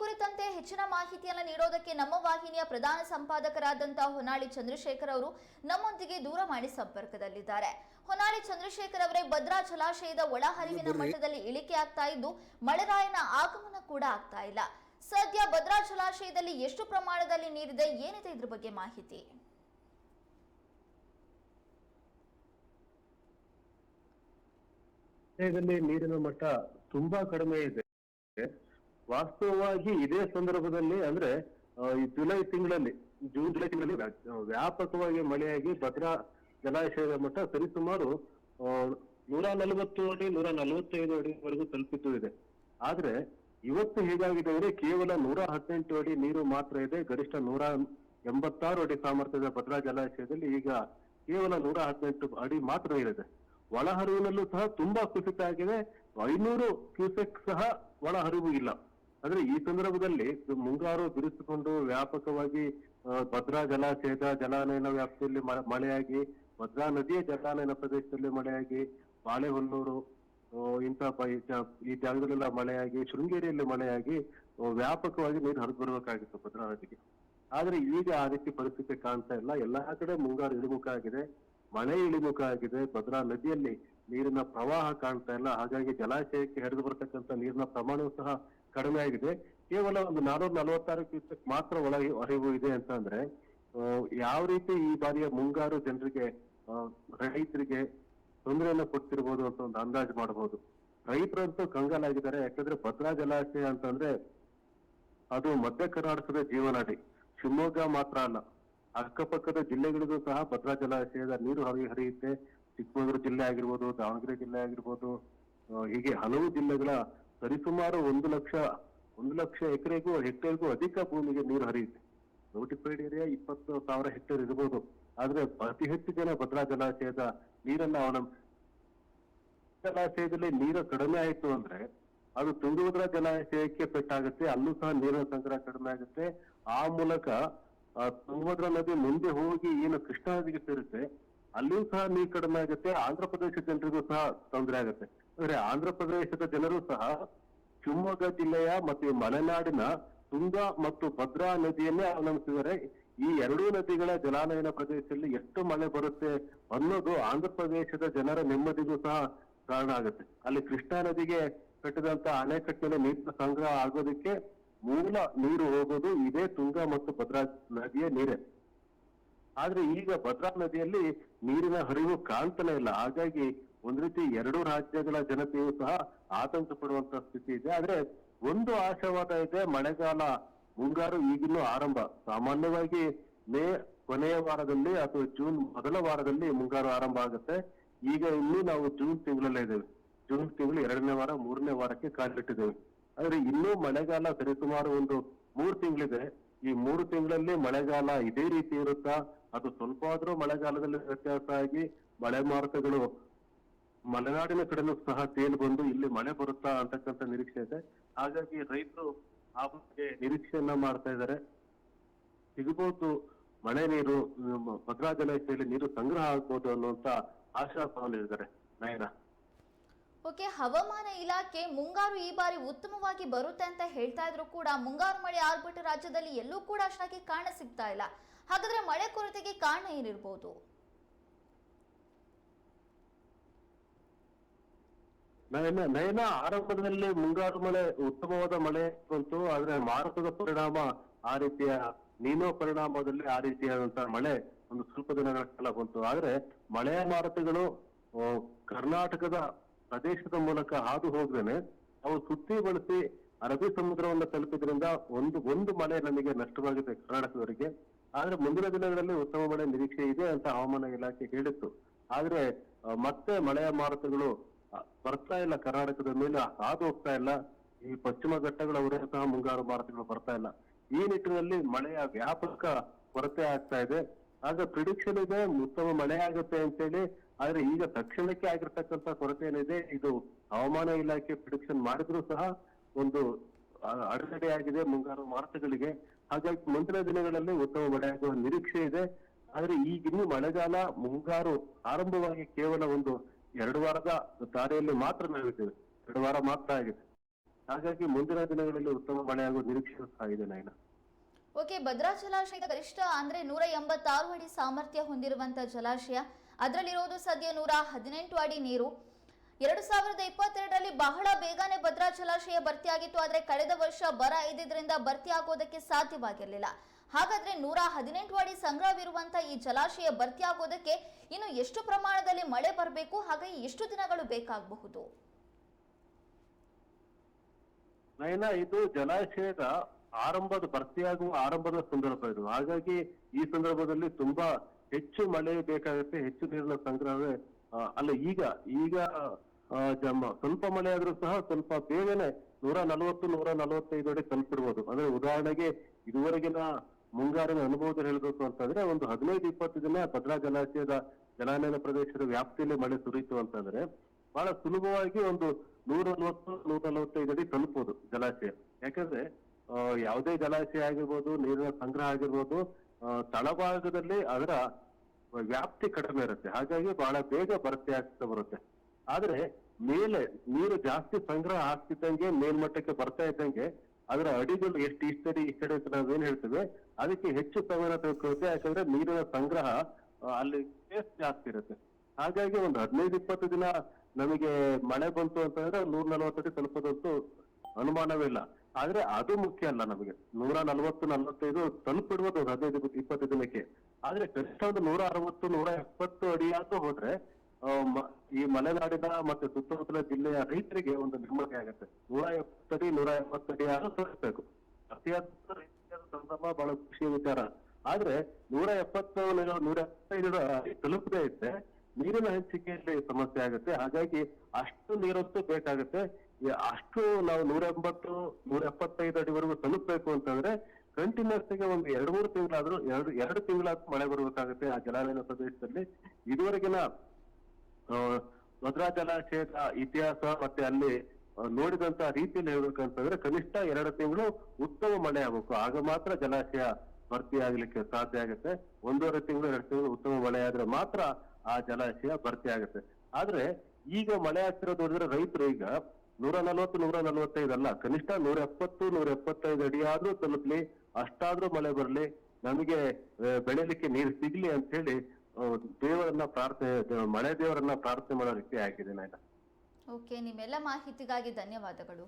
ಕುರಿತಂತೆ ಹೆಚ್ಚಿನ ಮಾಹಿತಿಯನ್ನು ನೀಡೋದಕ್ಕೆ ನಮ್ಮ ವಾಹಿನಿಯ ಪ್ರಧಾನ ಸಂಪಾದಕರಾದಂತಹ ಹೊನ್ನಾಳಿ ಚಂದ್ರಶೇಖರ್ ಅವರು ನಮ್ಮೊಂದಿಗೆ ದೂರವಾಣಿ ಸಂಪರ್ಕದಲ್ಲಿದ್ದಾರೆ. ಹೊನ್ನಾಳಿ ಚಂದ್ರಶೇಖರ್ ಅವರೇ ಭದ್ರಾ ಜಲಾಶಯದ ಒಳಹರಿವಿನ ಮಟ್ಟದಲ್ಲಿ ಇಳಿಕೆ ಆಗ್ತಾ ಇದ್ದು ಮಳೆರಾಯನ ಆಗಮನ ಕೂಡ ಆಗ್ತಾ ಇಲ್ಲ. ಸದ್ಯ ಭದ್ರಾ ಜಲಾಶಯದಲ್ಲಿ ಎಷ್ಟು ಪ್ರಮಾಣದಲ್ಲಿ ನೀರಿದೆ ಏನಿದೆ ಇದ್ರ ಬಗ್ಗೆ ಮಾಹಿತಿ? ನೀರಿನ ಮಟ್ಟ ತುಂಬಾ ಕಡಿಮೆ ಇದೆ. ವಾಸ್ತವವಾಗಿ ಇದೇ ಸಂದರ್ಭದಲ್ಲಿ ಅಂದ್ರೆ ಈ ಜುಲೈ ತಿಂಗಳಲ್ಲಿ, ಜೂನ್, ಜುಲೈ ತಿಂಗಳಲ್ಲಿ ವ್ಯಾ- ವ್ಯಾಪಕವಾಗಿ ಮಳೆಯಾಗಿ ಭದ್ರಾ ಜಲಾಶಯದ ಮಟ್ಟ ಸರಿಸುಮಾರು ನೂರ ನಲವತ್ತು ಅಡಿ, ನೂರ ನಲವತ್ತೈದು ಅಡಿವರೆಗೂ ತಲುಪಿದ್ದು ಇದೆ. ಆದ್ರೆ, ಇವತ್ತು ಹೇಗಾಗಿದೆ ಅಂದ್ರೆ ಕೇವಲ ನೂರ ಹದಿನೆಂಟು ಅಡಿ ನೀರು ಮಾತ್ರ ಇದೆ. ಗರಿಷ್ಠ ನೂರ ಎಂಬತ್ತಾರು ಅಡಿ ಸಾಮರ್ಥ್ಯದ ಭದ್ರಾ ಜಲಾಶಯದಲ್ಲಿ ಈಗ ಕೇವಲ ನೂರ ಹದಿನೆಂಟು ಅಡಿ ಮಾತ್ರ ಇದೆ ಒಳಹರಿವಿನಲ್ಲೂ ಸಹ ತುಂಬಾ ಕುಸಿತ ಆಗಿದೆ. ಐನೂರು ಕ್ಯೂಸೆಕ್ ಸಹ ಒಳಹರಿವು ಇಲ್ಲ. ಅಂದ್ರೆ ಈ ಸಂದರ್ಭದಲ್ಲಿ ಮುಂಗಾರು ಬಿರುಸುಕೊಂಡು ವ್ಯಾಪಕವಾಗಿ ಭದ್ರಾ ಜಲಾಶಯದ ಜಲಾನಯನ ವ್ಯಾಪ್ತಿಯಲ್ಲಿ ಮಳೆಯಾಗಿ, ಭದ್ರಾ ನದಿಯ ಜಲಾನಯನ ಪ್ರದೇಶದಲ್ಲಿ ಮಳೆಯಾಗಿ, ಬಾಳೆಹೊನ್ನೂರು ಇಂತಹ ಈ ಜಾಗದಲ್ಲೆಲ್ಲ ಮಳೆಯಾಗಿ, ಶೃಂಗೇರಿಯಲ್ಲಿ ಮಳೆಯಾಗಿ ವ್ಯಾಪಕವಾಗಿ ನೀರು ಹರಿದು ಬರಬೇಕಾಗಿತ್ತು ಭದ್ರಾ ನದಿಗೆ. ಆದ್ರೆ ಈಗ ಆ ರೀತಿ ಪರಿಸ್ಥಿತಿ ಕಾಣ್ತಾ ಇಲ್ಲ. ಎಲ್ಲಾ ಕಡೆ ಮುಂಗಾರು ಇಳಿಮುಖ ಆಗಿದೆ. ಮಳೆ ಇಳಿಮುಖ ಆಗಿದೆ. ಭದ್ರಾ ನದಿಯಲ್ಲಿ ನೀರಿನ ಪ್ರವಾಹ ಕಾಣ್ತಾ ಇಲ್ಲ. ಹಾಗಾಗಿ ಜಲಾಶಯಕ್ಕೆ ಹರಿದು ಬರತಕ್ಕಂತ ನೀರಿನ ಪ್ರಮಾಣವೂ ಸಹ ಕಡಿಮೆ ಆಗಿದೆ. ಕೇವಲ ಒಂದು ನಾನೂರ ನಲವತ್ತಾರು ಕ್ಯೂಸೆಕ್ ಮಾತ್ರ ಒಳ ಹರಿವು ಇದೆ ಅಂತ ಅಂದ್ರೆ ಯಾವ ರೀತಿ ಈ ಬಾರಿಯ ಮುಂಗಾರು ಜನರಿಗೆ ರೈತರಿಗೆ ತೊಂದರೆಯನ್ನ ಕೊಡ್ತಿರ್ಬೋದು ಅಂತ ಒಂದು ಅಂದಾಜು ಮಾಡಬಹುದು. ರೈತರಂತೂ ಕಂಗಾಲಾಗಿದ್ದಾರೆ. ಯಾಕಂದ್ರೆ ಭದ್ರಾ ಜಲಾಶಯ ಅಂತಂದ್ರೆ ಅದು ಮಧ್ಯ ಕರ್ನಾಟಕದ ಜೀವನಾಡಿ. ಶಿವಮೊಗ್ಗ ಮಾತ್ರ ಅಲ್ಲ. ಅಕ್ಕಪಕ್ಕದ ಜಿಲ್ಲೆಗಳಿಗೂ ಸಹ ಭದ್ರಾ ಜಲಾಶಯದ ನೀರು ಹರಿ ಹರಿಯುತ್ತೆ. ಚಿಕ್ಕಮಗಳೂರು ಜಿಲ್ಲೆ ಆಗಿರ್ಬೋದು, ದಾವಣಗೆರೆ ಜಿಲ್ಲೆ ಆಗಿರ್ಬೋದು ಹೀಗೆ ಹಲವು ಜಿಲ್ಲೆಗಳ ಸರಿಸುಮಾರು ಒಂದು ಲಕ್ಷ ಒಂದು ಲಕ್ಷ ಎಕರೆಗೂ, ಹೆಕ್ಟೇರ್ಗೂ ಅಧಿಕ ಭೂಮಿಗೆ ನೀರು ಹರಿಯುತ್ತೆ. ನೋಟಿಫೈಡ್ ಏರಿಯಾ ಇಪ್ಪತ್ತು ಸಾವಿರ ಹೆಕ್ಟೇರ್ ಇರಬಹುದು ಆದ್ರೆ ಅತಿ ಹೆಚ್ಚು ಜನ ಭದ್ರಾ ಜಲಾಶಯದ ನೀರನ್ನ ಅವಲಂಬಿಸಿ ಜಲಾಶಯದಲ್ಲಿ ನೀರು ಕಡಿಮೆ ಆಯಿತು ಅಂದ್ರೆ ಅದು ತುಂಗಭದ್ರಾ ಜಲಾಶಯಕ್ಕೆ ಪೆಟ್ಟಾಗುತ್ತೆ, ಅಲ್ಲೂ ಸಹ ನೀರಿನ ಸಂಗ್ರಹ ಕಡಿಮೆ ಆಗುತ್ತೆ. ಆ ಮೂಲಕ ತುಂಗಭದ್ರಾ ನದಿ ಮುಂದೆ ಹೋಗಿ ಏನು ಕೃಷ್ಣಾ ನದಿಗೆ ಸೇರುತ್ತೆ ಅಲ್ಲಿಯೂ ಸಹ ನೀರು ಕಡಿಮೆ ಆಗುತ್ತೆ, ಆಂಧ್ರ ಪ್ರದೇಶ ಜನರಿಗೂ ಸಹ ತೊಂದರೆ ಆಗುತ್ತೆ. ಅಂದ್ರೆ ಆಂಧ್ರ ಪ್ರದೇಶದ ಜನರು ಸಹ ಶಿವಮೊಗ್ಗ ಜಿಲ್ಲೆಯ ಮತ್ತು ಮಲೆನಾಡಿನ ತುಂಗಾ ಮತ್ತು ಭದ್ರಾ ನದಿಯನ್ನೇ ಅವಲಂಬಿಸಿದರೆ ಈ ಎರಡೂ ನದಿಗಳ ಜಲಾನಯನ ಪ್ರದೇಶದಲ್ಲಿ ಎಷ್ಟು ಮಳೆ ಬರುತ್ತೆ ಅನ್ನೋದು ಆಂಧ್ರ ಪ್ರದೇಶದ ಜನರ ನೆಮ್ಮದಿಗೂ ಸಹ ಕಾರಣ ಆಗುತ್ತೆ. ಅಲ್ಲಿ ಕೃಷ್ಣಾ ನದಿಗೆ ಕಟ್ಟಿದಂತ ಅಣೆಕಟ್ಟಿನ ನೀರಿನ ಸಂಗ್ರಹ ಆಗೋದಕ್ಕೆ ಮೂಲ ನೀರು ಹೋಗೋದು ಇದೇ ತುಂಗಾ ಮತ್ತು ಭದ್ರಾ ನದಿಯ ನೀರೇ. ಆದ್ರೆ ಈಗ ಭದ್ರಾ ನದಿಯಲ್ಲಿ ನೀರಿನ ಹರಿವು ಕಾಣ್ತಾನೆ ಇಲ್ಲ. ಹಾಗಾಗಿ ಒಂದ್ ರೀತಿ ಎರಡು ರಾಜ್ಯಗಳ ಜನತೆಯು ಸಹ ಆತಂಕ ಪಡುವಂತ ಸ್ಥಿತಿ ಇದೆ. ಆದ್ರೆ ಒಂದು ಆಶಾವಾದ ಇದೆ, ಮಳೆಗಾಲ ಮುಂಗಾರು ಈಗಿನ್ನೂ ಆರಂಭ. ಸಾಮಾನ್ಯವಾಗಿ ಮೇ ಕೊನೆಯ ವಾರದಲ್ಲಿ ಅಥವಾ ಜೂನ್ ಮೊದಲ ವಾರದಲ್ಲಿ ಮುಂಗಾರು ಆರಂಭ ಆಗುತ್ತೆ. ಈಗ ಇನ್ನೂ ನಾವು ಜೂನ್ ತಿಂಗಳಲ್ಲೇ ಇದ್ದೇವೆ. ಜೂನ್ ತಿಂಗಳು ಎರಡನೇ ವಾರ, ಮೂರನೇ ವಾರಕ್ಕೆ ಕಾಲಿಟ್ಟಿದ್ದೇವೆ. ಆದ್ರೆ ಇನ್ನೂ ಮಳೆಗಾಲ ಸರಿಸುಮಾರು ಒಂದು ಮೂರು ತಿಂಗಳಿದೆ. ಈ ಮೂರು ತಿಂಗಳಲ್ಲಿ ಮಳೆಗಾಲ ಇದೇ ರೀತಿ ಇರುತ್ತಾ? ಅದು ಸ್ವಲ್ಪ ಆದ್ರೂ ಮಳೆಗಾಲದಲ್ಲಿ ವ್ಯತ್ಯಾಸ ಆಗಿ ಮಳೆ ಮಾರುತಗಳು ಮಲೆನಾಡಿನ ಕಡೆನೂ ಸಹ ತೇಲ್ ಬಂದು ಇಲ್ಲಿ ಮಳೆ ಬರುತ್ತಾ ಅಂತಕ್ಕಂಥ ನಿರೀಕ್ಷೆ ಇದೆ. ಹಾಗಾಗಿ ರೈತರು ಆ ಬಗ್ಗೆ ನಿರೀಕ್ಷೆಯನ್ನ ಮಾಡ್ತಾ ಇದ್ದಾರೆ. ಸಿಗಬಹುದು ಮಳೆ ನೀರು ಭದ್ರಾ ಜಲಾಶಯದಲ್ಲಿ ನೀರು ಸಂಗ್ರಹ ಆಗ್ಬೋದು ಅನ್ನುವಂತ ಆಶಾಭಾವನೆಯಿದ್ದಾರೆ ನಯನ. ಓಕೆ, ಹವಾಮಾನ ಇಲಾಖೆ ಮುಂಗಾರು ಈ ಬಾರಿ ಉತ್ತಮವಾಗಿ ಬರುತ್ತೆ ಅಂತ ಹೇಳ್ತಾ ಇದ್ರು ಕೂಡ, ಮುಂಗಾರು ಮಳೆ ಆಗ್ಬಿಟ್ಟು ರಾಜ್ಯದಲ್ಲಿ ಎಲ್ಲೂ ಕೂಡ ಅಷ್ಟಾಗಿ ಕಾಣ ಸಿಗ್ತಾ ಇಲ್ಲ. ಹಾಗಾದ್ರೆ ಮಳೆ ಕೊರತೆಗೆ ಕಾರಣ ಏನಿರ್ಬೋದು? ನಯನ ನಯನ ಆರಂಭದಲ್ಲಿ ಮುಂಗಾರು ಮಳೆ, ಉತ್ತಮವಾದ ಮಳೆ ಬಂತು, ಆದ್ರೆ ಮಾರುತದ ಪರಿಣಾಮ ಆ ರೀತಿಯ ನೀನೋ ಪರಿಣಾಮದಲ್ಲಿ ಆ ರೀತಿಯಾದಂತಹ ಮಳೆ ಒಂದು ಸ್ವಲ್ಪ ದಿನಗಳ ಕಾಲ ಬಂತು. ಆದ್ರೆ ಮಳೆಯ ಮಾರುತಗಳು ಕರ್ನಾಟಕದ ಪ್ರದೇಶದ ಮೂಲಕ ಹಾದು ಹೋಗ್ದೇನೆ ಅವು ಸುತ್ತಿ ಬಳಸಿ ಅರಬ್ಬಿ ಸಮುದ್ರವನ್ನು ತಲುಪಿದ್ರಿಂದ ಒಂದು ಒಂದು ಮಳೆ ನಮಗೆ ನಷ್ಟವಾಗಿದೆ ಕರ್ನಾಟಕದವರಿಗೆ. ಆದ್ರೆ ಮುಂದಿನ ದಿನಗಳಲ್ಲಿ ಉತ್ತಮ ಮಳೆ ನಿರೀಕ್ಷೆ ಇದೆ ಅಂತ ಹವಾಮಾನ ಇಲಾಖೆ ಹೇಳಿತ್ತು. ಆದ್ರೆ ಮತ್ತೆ ಮಳೆಯ ಮಾರುತಗಳು ಬರ್ತಾ ಇಲ್ಲ ಕರ್ನಾಟಕದ ಮೇಲೆ, ಹಾದು ಹೋಗ್ತಾ ಇಲ್ಲ. ಈ ಪಶ್ಚಿಮ ಘಟ್ಟಗಳವರೇ ಸಹ ಮುಂಗಾರು ಮಾರುತಗಳು ಬರ್ತಾ ಇಲ್ಲ. ಈ ನಿಟ್ಟಿನಲ್ಲಿ ಮಳೆಯ ವ್ಯಾಪಕ ಕೊರತೆ ಆಗ್ತಾ ಇದೆ. ಆಗ ಪ್ರಿಡಿಕ್ಷನ್ ಇದೆ, ಉತ್ತಮ ಮಳೆ ಆಗುತ್ತೆ ಅಂತೇಳಿ. ಆದ್ರೆ ಈಗ ತಕ್ಷಣಕ್ಕೆ ಆಗಿರ್ತಕ್ಕಂತ ಕೊರತೆ ಏನಿದೆ ಇದು ಹವಾಮಾನ ಇಲಾಖೆ ಪ್ರಿಡಿಕ್ಷನ್ ಮಾಡಿದ್ರು ಸಹ ಒಂದು ಅಡೆತಡೆಯಾಗಿದೆ ಮುಂಗಾರು ಮಾರುತಗಳಿಗೆ. ಹಾಗಾಗಿ ಮುಂದಿನ ದಿನಗಳಲ್ಲಿ ಉತ್ತಮ ಮಳೆ ಆಗುವ ನಿರೀಕ್ಷೆ ಇದೆ. ಆದ್ರೆ ಈಗಿನ್ನೂ ಮಳೆಗಾಲ, ಮುಂಗಾರು ಆರಂಭವಾಗಿ ಕೇವಲ ಒಂದು ಎರಡು ವಾರದ ದಾರಿಯಲ್ಲಿ ಮಾತ್ರ ನಡೆಯುತ್ತಿದೆ ಎರಡು ವಾರ ಮಾತ್ರ ಆಗಿದೆ. ಹಾಗಾಗಿ ಮುಂದಿನ ದಿನಗಳಲ್ಲಿ ಉತ್ತಮ ಮಳೆ ಆಗುವ ನಿರೀಕ್ಷೆ ಸಹ ಇದೆ ನಯನ ಓಕೆ, ಭದ್ರಾ ಜಲಾಶಯದ ಗರಿಷ್ಠ ಅಂದ್ರೆ ನೂರ ಎಂಬತ್ತಾರು ಅಡಿ ಸಾಮರ್ಥ್ಯ ಹೊಂದಿರುವಂತಹ ಜಲಾಶಯ. ಅದರಲ್ಲಿರೋದು ಸದ್ಯ ನೂರ ಹದಿನೆಂಟು ಅಡಿ ನೀರು. ಎರಡು ಸಾವಿರದ ಇಪ್ಪತ್ತೆರಡರಲ್ಲಿ ಬಹಳ ಬೇಗನೆ ಭದ್ರಾ ಜಲಾಶಯ ಭರ್ತಿಯಾಗಿತ್ತು, ಆದರೆ ಕಳೆದ ವರ್ಷ ಬರ ಇದ್ದಿದ್ದರಿಂದ ಭರ್ತಿ ಆಗೋದಕ್ಕೆ ಸಾಧ್ಯವಾಗಿರಲಿಲ್ಲ. ಹಾಗಾದ್ರೆ ನೂರ ಹದಿನೆಂಟು ಅಡಿ ಸಂಗ್ರಹವಿರುವಂತಹ ಈ ಜಲಾಶಯ ಭರ್ತಿ ಆಗೋದಕ್ಕೆ ಇನ್ನು ಎಷ್ಟು ಪ್ರಮಾಣದಲ್ಲಿ ಮಳೆ ಬರಬೇಕು ಹಾಗಾಗಿ ಎಷ್ಟು ದಿನಗಳು ಬೇಕಾಗಬಹುದು? ನಯನ, ಇದು ಜಲಾಶಯದ ಆರಂಭದ ಭರ್ತಿಯಾಗುವ ಆರಂಭದ ಸಂದರ್ಭ ಇದು. ಹಾಗಾಗಿ ಈ ಸಂದರ್ಭದಲ್ಲಿ ತುಂಬಾ ಹೆಚ್ಚು ಮಳೆ ಬೇಕಾಗುತ್ತೆ, ಹೆಚ್ಚು ನೀರಿನ ಸಂಗ್ರಹವೇ ಅಲ್ಲ ಈಗ ಈಗ ಆ, ಜಮ ಸ್ವಲ್ಪ ಮಳೆ ಆದ್ರೂ ಸಹ ಸ್ವಲ್ಪ ಬೇಗನೆ ನೂರ ನಲವತ್ತು ನೂರ ನಲವತ್ತೈದು ಅಡಿ ತಲುಪಿಡ್ಬೋದು ಅಂದ್ರೆ ಉದಾಹರಣೆಗೆ ಇದುವರೆಗಿನ ಮುಂಗಾರಿನ ಅನುಭವದಲ್ಲಿ ಹೇಳಬೇಕು ಅಂತಂದ್ರೆ ಒಂದು ಹದಿನೈದು ಇಪ್ಪತ್ತು ದಿನ ಭದ್ರಾ ಜಲಾಶಯದ ಜಲಾನಯನ ಪ್ರದೇಶದ ವ್ಯಾಪ್ತಿಯಲ್ಲಿ ಮಳೆ ಸುರಿಯಿತು ಅಂತಂದ್ರೆ ಬಹಳ ಸುಲಭವಾಗಿ ಒಂದು ನೂರ ನಲವತ್ತು ನೂರ ನಲವತ್ತೈದು ಅಡಿ ತಲುಪೋದು ಜಲಾಶಯ. ಯಾಕಂದ್ರೆ ಯಾವುದೇ ಜಲಾಶಯ ಆಗಿರ್ಬೋದು ನೀರಿನ ಸಂಗ್ರಹ ಆಗಿರ್ಬೋದು ತಳಭಾಗದಲ್ಲಿ ಅದರ ವ್ಯಾಪ್ತಿ ಕಡಿಮೆ ಇರುತ್ತೆ. ಹಾಗಾಗಿ ಬಹಳ ಬೇಗ ಭರ್ತಿ ಆಗ್ತಾ ಬರುತ್ತೆ. ಆದ್ರೆ ಮೇಲೆ ನೀರು ಜಾಸ್ತಿ ಸಂಗ್ರಹ ಆಗ್ತಿದ್ದಂಗೆ ಮೇಲ್ಮಟ್ಟಕ್ಕೆ ಬರ್ತಾ ಇದ್ದಂಗೆ ಅದರ ಅಡಿಗಳು ಎಷ್ಟು ಇಷ್ಟಡಿ ಕಡೆ ಅಂತ ನಾವೇನ್ ಹೇಳ್ತೇವೆ ಅದಕ್ಕೆ ಹೆಚ್ಚು ಸಮಯ ತೆಗೆದುಕೊಳ್ಳುತ್ತೆ. ಯಾಕಂದ್ರೆ ನೀರಿನ ಸಂಗ್ರಹ ಅಲ್ಲಿ ಟೇಸ್ಟ್ ಜಾಸ್ತಿ ಇರುತ್ತೆ. ಹಾಗಾಗಿ ಒಂದು ಹದಿನೈದು ಇಪ್ಪತ್ತು ದಿನ ನಮಗೆ ಮಳೆ ಬಂತು ಅಂತಂದ್ರೆ ನೂರ ನಲವತ್ತಡಿ ತಲುಪದಂತೂ ಅನುಮಾನವೇ ಇಲ್ಲ. ಆದ್ರೆ ಅದು ಮುಖ್ಯ ಅಲ್ಲ ನಮಗೆ. ನೂರ ನಲವತ್ತು ನಲವತ್ತೈದು ತಲುಪಿಡ್ಬೋದು ಹದಿನೈದು ಇಪ್ಪತ್ತು- ದಿನಕ್ಕೆ. ಆದ್ರೆ ಕನಿಷ್ಠ ಒಂದು ನೂರ ಅರವತ್ತು ನೂರ ಎಪ್ಪತ್ತು ಅಡಿಯಾದ್ರೂ ಹೋದ್ರೆ ಆ, ಮ- ಈ ಮಲೆನಾಡಿನ ಮತ್ತೆ ಸುತ್ತಮುತ್ತಲ ಜಿಲ್ಲೆಯ ರೈತರಿಗೆ ಒಂದು ನೆಮ್ಮದಿ ಆಗುತ್ತೆ. ನೂರ ಎಪ್ಪತ್ತಡಿ ನೂರ ಎಂಬತ್ತಡಿ ಆದ್ರೂ ತೋರಿಸ್ಬೇಕು. ಅತಿಯಾದ ಸಂಭ್ರಮ, ಬಹಳ ಖುಷಿಯ ವಿಚಾರ. ಆದ್ರೆ ನೂರ ಎಪ್ಪತ್ತು ನೂರ ಎಪ್ಪತ್ತೈದು ತಲುಪದೇ ಇದ್ರೆ ನೀರಿನ ಹಂಚಿಕೆಯಲ್ಲಿ ಸಮಸ್ಯೆ ಆಗುತ್ತೆ. ಹಾಗಾಗಿ ಅಷ್ಟು ನೀರಂತೂ ಬೇಕಾಗುತ್ತೆ. ಅಷ್ಟು ನಾವು ನೂರ ಎಂಬತ್ತು, ನೂರ ಎಪ್ಪತ್ತೈದು ಅಡಿವರೆಗೂ ತಲುಪಬೇಕು ಅಂತಂದ್ರೆ ಕಂಟಿನ್ಯೂಸ್ಗೆ ಒಂದು ಎರಡು ಮೂರು ತಿಂಗಳಾದ್ರೂ, ಎರಡು ಎರಡು ತಿಂಗಳಾದ್ರೂ ಮಳೆ ಬರಬೇಕಾಗುತ್ತೆ ಆ ಜಲಾನಯನ ಪ್ರದೇಶದಲ್ಲಿ. ಇದುವರೆಗಿನ ಭದ್ರಾ ಜಲಾಶಯದ ಇತಿಹಾಸ ಮತ್ತೆ ಅಲ್ಲಿ ನೋಡಿದಂತ ರೀತಿ ಹೇಳ್ಬೇಕಂತಂದ್ರೆ ಕನಿಷ್ಠ ಎರಡು ತಿಂಗಳು ಉತ್ತಮ ಮಳೆ ಆಗಬೇಕು. ಆಗ ಮಾತ್ರ ಜಲಾಶಯ ಭರ್ತಿ ಆಗ್ಲಿಕ್ಕೆ ಸಾಧ್ಯ ಆಗುತ್ತೆ. ಒಂದೂವರೆ ತಿಂಗಳು, ಎರಡು ತಿಂಗಳು ಉತ್ತಮ ಮಳೆ ಆದ್ರೆ ಮಾತ್ರ ಆ ಜಲಾಶಯ ಭರ್ತಿ ಆಗುತ್ತೆ. ಆದ್ರೆ ಈಗ ಮಳೆ ಆಗ್ತಿರೋದು ನೋಡಿದ್ರೆ ರೈತರು ಈಗ ನೂರ ನಲ್ವತ್ತು, ನೂರ ನಲವತ್ತೈದು ಅಲ್ಲ, ಕನಿಷ್ಠ ನೂರ ಎಪ್ಪತ್ತು, ನೂರ ಎಪ್ಪತ್ತೈದು ಅಡಿ ಆದ್ರೂ ತಲುಪ್ಲಿ, ಅಷ್ಟಾದ್ರೂ ಮಳೆ ಬರ್ಲಿ, ನಮಗೆ ಬೆಳೆಯಲಿಕ್ಕೆ ನೀರು ಸಿಗ್ಲಿ ಅಂತ ಹೇಳಿ ದೇವರನ್ನ ಪ್ರಾರ್ಥನೆ ಮಳೆ ದೇವರನ್ನ ಪ್ರಾರ್ಥನೆ ಮಾಡೋ ರೀತಿ ಆಗಿದೆ ನಾಯ್ನ ಓಕೆ ನಿಮ್ಮೆಲ್ಲ ಮಾಹಿತಿಗಾಗಿ ಧನ್ಯವಾದಗಳು.